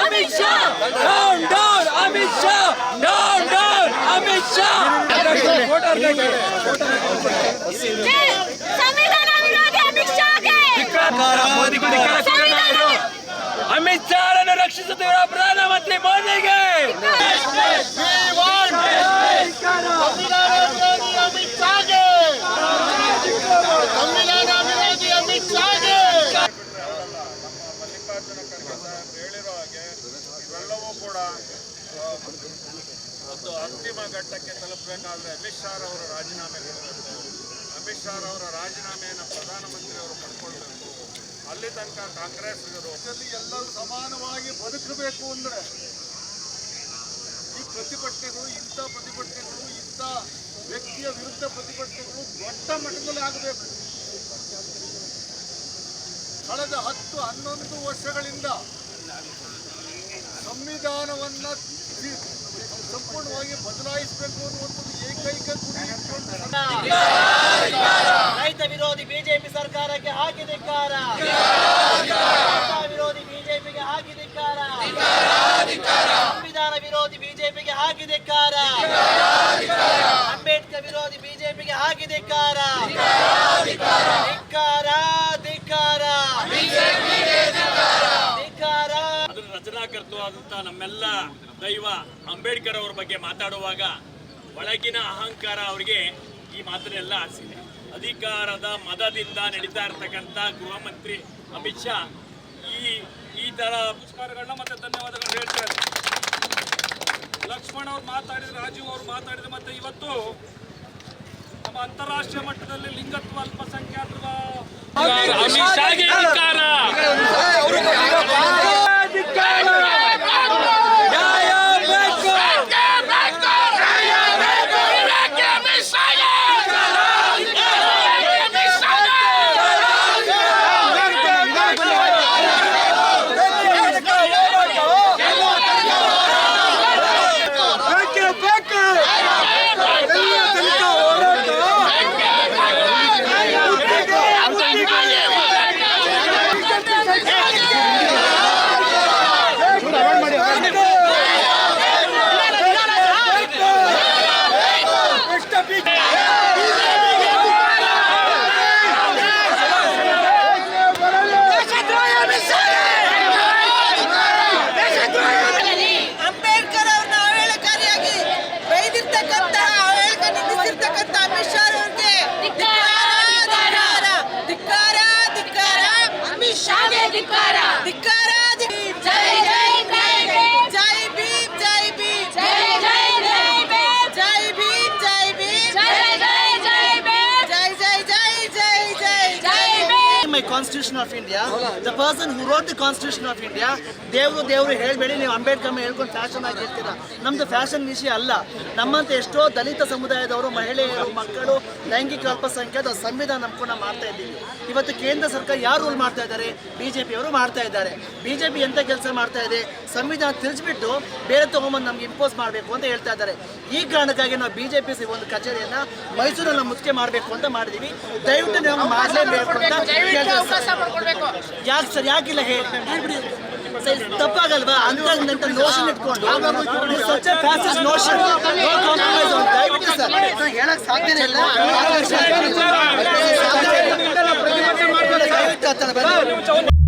ಅಮಿತ್ ಶಾಗೆ ಸಂವಿಧಾನ ಅಮಿತ್ ಶಾ ಅವರನ್ನು ರಕ್ಷಿಸುತ್ತಿರುವ ಪ್ರಧಾನಮಂತ್ರಿ ಮೋದಿಗೆ ಒಂದು ಅಂತಿಮ ಘಟ್ಟಕ್ಕೆ ತಲುಪಬೇಕಾದ್ರೆ ಅಮಿತ್ ಶಾ ಅವರ ರಾಜೀನಾಮೆ ಕೊಡಬೇಕು. ಅಮಿತ್ ಶಾ ಅವರ ರಾಜೀನಾಮೆಯನ್ನು ಪ್ರಧಾನಮಂತ್ರಿ ಅವರು ಪಡ್ಕೊಳ್ಬೇಕು. ಅಲ್ಲಿ ತನಕ ಕಾಂಗ್ರೆಸ್ಗರು ಎಲ್ಲರೂ ಸಮಾನವಾಗಿ ಬದುಕಬೇಕು ಅಂದ್ರೆ ಈ ಪ್ರತಿಭಟನೆಗಳು, ಇಂಥ ಪ್ರತಿಭಟನೆಗಳು, ಇಂಥ ವ್ಯಕ್ತಿಯ ವಿರುದ್ಧ ಪ್ರತಿಭಟನೆಗಳು ದೊಡ್ಡ ಮಟ್ಟದಲ್ಲಿ ಆಗಬೇಕು. ಕಳೆದ ಹತ್ತು, ಹನ್ನೊಂದು ವರ್ಷಗಳಿಂದ ಸಂವಿಧಾನವನ್ನ ಸಂಪೂರ್ಣವಾಗಿ ಬದಲಾಯಿಸಬೇಕು ಅನ್ನುವಂಥದ್ದು ಏಕೈಕ ರೈತ ವಿರೋಧಿ ಬಿಜೆಪಿ ಸರ್ಕಾರಕ್ಕೆ ಹಾಕಿದಿಕ್ಕಾರ ವಿರೋಧಿ ಬಿಜೆಪಿಗೆ ಹಾಕಿದಿಕ್ಕಾರ ಸಂವಿಧಾನ ವಿರೋಧಿ ಬಿಜೆಪಿಗೆ ಹಾಕಿದಿಕ್ಕಾರ ಅಂಬೇಡ್ಕರ್ ವಿರೋಧಿ ಬಿಜೆಪಿಗೆ ಹಾಕಿದೆ ಧಿಕ್ಕಾರ ರಚನಾಕರ್ತವಾದಂಥ ನಮ್ಮೆಲ್ಲ ದೈವ ಅಂಬೇಡ್ಕರ್ ಅವರ ಬಗ್ಗೆ ಮಾತಾಡುವಾಗ ಒಳಗಿನ ಅಹಂಕಾರ ಅವರಿಗೆ ಈ ಮಾತನ್ನೆಲ್ಲ ಆಸಿದೆ ಅಧಿಕಾರದ ಮದದಿಂದ ನಡೀತಾ ಇರತಕ್ಕಂಥ ಗೃಹ ಮಂತ್ರಿ ಅಮಿತ್ ಶಾ ಈ ಈ ತರ ಪುರಸ್ಕಾರಗಳನ್ನ ಮತ್ತೆ ಧನ್ಯವಾದಗಳು ಹೇಳ್ತಾರೆ ಲಕ್ಷ್ಮಣ್ ಅವ್ರು ಮಾತಾಡಿದ ರಾಜೀವ್ ಅವ್ರು ಮಾತಾಡಿದ್ರು ಮತ್ತೆ ಇವತ್ತು ನಮ್ಮ ಅಂತಾರಾಷ್ಟ್ರೀಯ ಮಟ್ಟದಲ್ಲಿ ಲಿಂಗತ್ವ ಅಲ್ಪಸಂಖ್ಯಾತರ my constitution of India the person who wrote the constitution of India ದೇವರು ದೇವರು ಹೇಳಬೇಡಿ ನೀವು ಅಂಬೇಡ್ಕರ್ ಹೇಳ್ಕೊಂಡು ಫ್ಯಾಷನ್ ಆಗಿ ಹೇಳ್ತೀರಾ? ನಮ್ದು ಫ್ಯಾಷನ್ ವಿಷಯ ಅಲ್ಲ. ನಮ್ಮಂತ ಎಷ್ಟೋ ದಲಿತ ಸಮುದಾಯದವರು ಮಹಿಳೆಯರು ಮಕ್ಕಳು ಲೈಂಗಿಕ ಅಲ್ಪಸಂಖ್ಯಾತ ಸಂವಿಧಾನ ನಂಬ್ಕೊಂಡು ಮಾಡ್ತಾ ಇದ್ದೀವಿ. ಇವತ್ತು ಕೇಂದ್ರ ಸರ್ಕಾರ ಯಾರು ರೂಲ್ ಮಾಡ್ತಾ ಇದ್ದಾರೆ? ಬಿಜೆಪಿ ಅವರು ಮಾಡ್ತಾ ಇದ್ದಾರೆ. ಬಿಜೆಪಿ ಎಂತ ಕೆಲಸ ಮಾಡ್ತಾ ಇದೆ? ಸಂವಿಧಾನ ತಿಳಿಸ್ಬಿಟ್ಟು ಬೇರೆ ತಗೊಂಬಂದು ನಮ್ಗೆ ಇಂಪೋಸ್ ಮಾಡಬೇಕು ಅಂತ ಹೇಳ್ತಾ ಇದ್ದಾರೆ. ಈ ಕಾರಣಕ್ಕಾಗಿ ನಾವು ಬಿಜೆಪಿ ಒಂದು ಕಚೇರಿಯನ್ನ ಮೈಸೂರಲ್ಲಿ ಮುಖ್ಯ ಮಾಡಬೇಕು ಅಂತ ಮಾಡಿದೀವಿ. ದಯವಿಟ್ಟು ನಾವು ಮಾಡಲೇಬೇಕು ಅಂತ ಕೇಳ್ತಾ ಯಾಕೆ ಸರ್ ಯಾಕಿಲ್ಲ ಹೇಳಿ ಸರ್, ತಪ್ಪಾಗಲ್ವಾ? ಅಂತ ನೋಷನ್ ಇಟ್ಕೊಂಡು. ಸಚ್ ನೋಷನ್ ದಯವಿಟ್ಟು ಸರ್. ನಾನು ಹೇಳಕ್ ಸಾಧ್ಯನೇ ಇಲ್ಲ. ದಯವಿಟ್ಟು.